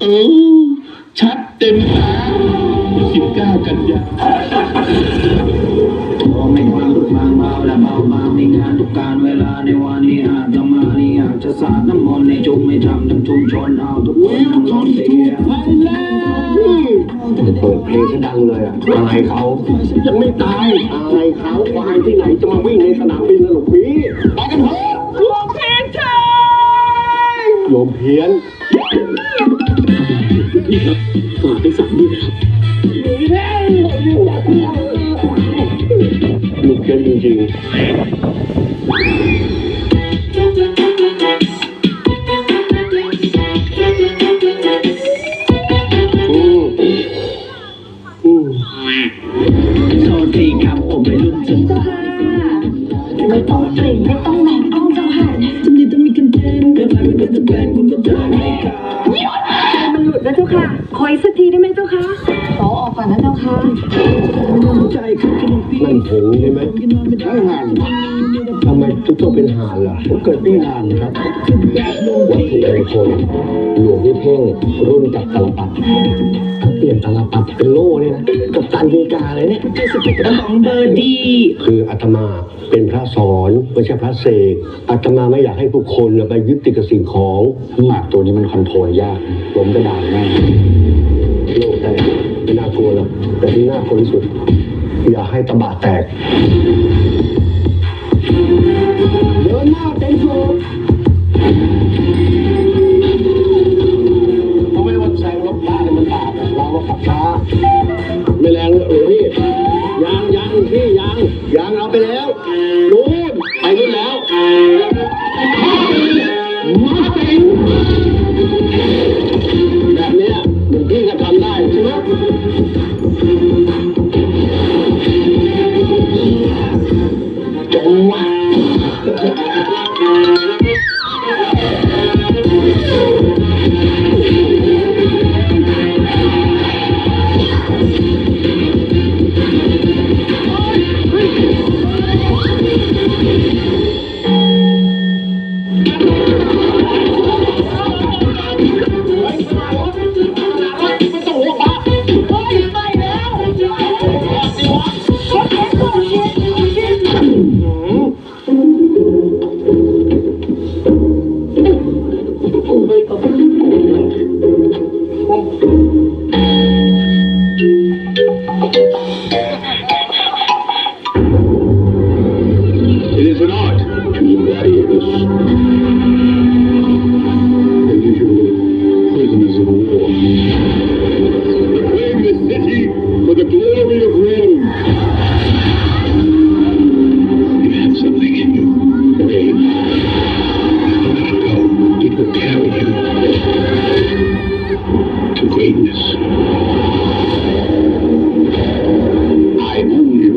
เออชัดเต็มตาสิบเก้ากันยาพอไม่ฟังทุกฟังเบาและเบาบาในงานทุกการเวลาในวันนี้อาจตมานี่อากจะสาดน้ำมนต์ในจุมไม่ทำทั้งชุมชนเอาทุกคนทั้งรถเสียไทยแลนด์เปิดเพลงดังเลยอะอายเขายังไม่ตายอายเขาควายที่ไหนจะมาวิ่งในสนามบินนะหลวงพี่ไปกันเถอะรวมเพลงชายโยมเพี้ยน พี่ครับฝากไปสั่งด้วยนะครับลูกเพี้นจริงๆอืมอืมโทษทีครับผมไปรุ่นจนเจ้าค่ะไม่ต้องเกรงไม่ต้องแหนกล้องเจ้าค่ะจะมีต้องมีกันเต้นเกิดมาเป็นตัวแทนคุณก็จะไม่กล้า ค่ะ ขออีกสักทีได้ไหมเจ้าคะ นมปี๊นั่นผงใช่ไหมกินนอนไม่ได้ห่านทำไมทุกต้องเป็นห่านล่ะเกิดปีนานครับ วัตถุมงคลหลวงพี่เพ่งรุ่นจากตลปัดถ้าเปลี่ยนตลปัดเป็นโล่เนี่ยนะกับตันดีกาเลยเนี่ยจะสปิกของเบอร์ดี้คืออาตมาเป็นพระสอนไม่ใช่พระเสกอาตมาไม่อยากให้ผู้คนน่ะไปยึดติดกับสิ่งของหมากตัวนี้มันคอนโทรลยากล้มกระดานง่ายโลกแตกไม่น่ากลัวหรอกแต่ที่น่ากลัวที่สุด อย่าให้ตะบะแตก เดินหน้าเต็มสูงเพราะไม่วันแซงรถบ้าเนี่ยมันตาปอะเราก็ขับช้า ไม่แรงเลยเออพี่ยางยางพี่ยางยางเอาไปแล้วนู่นไปนู่นแล้ว may kapatid ko. Oh.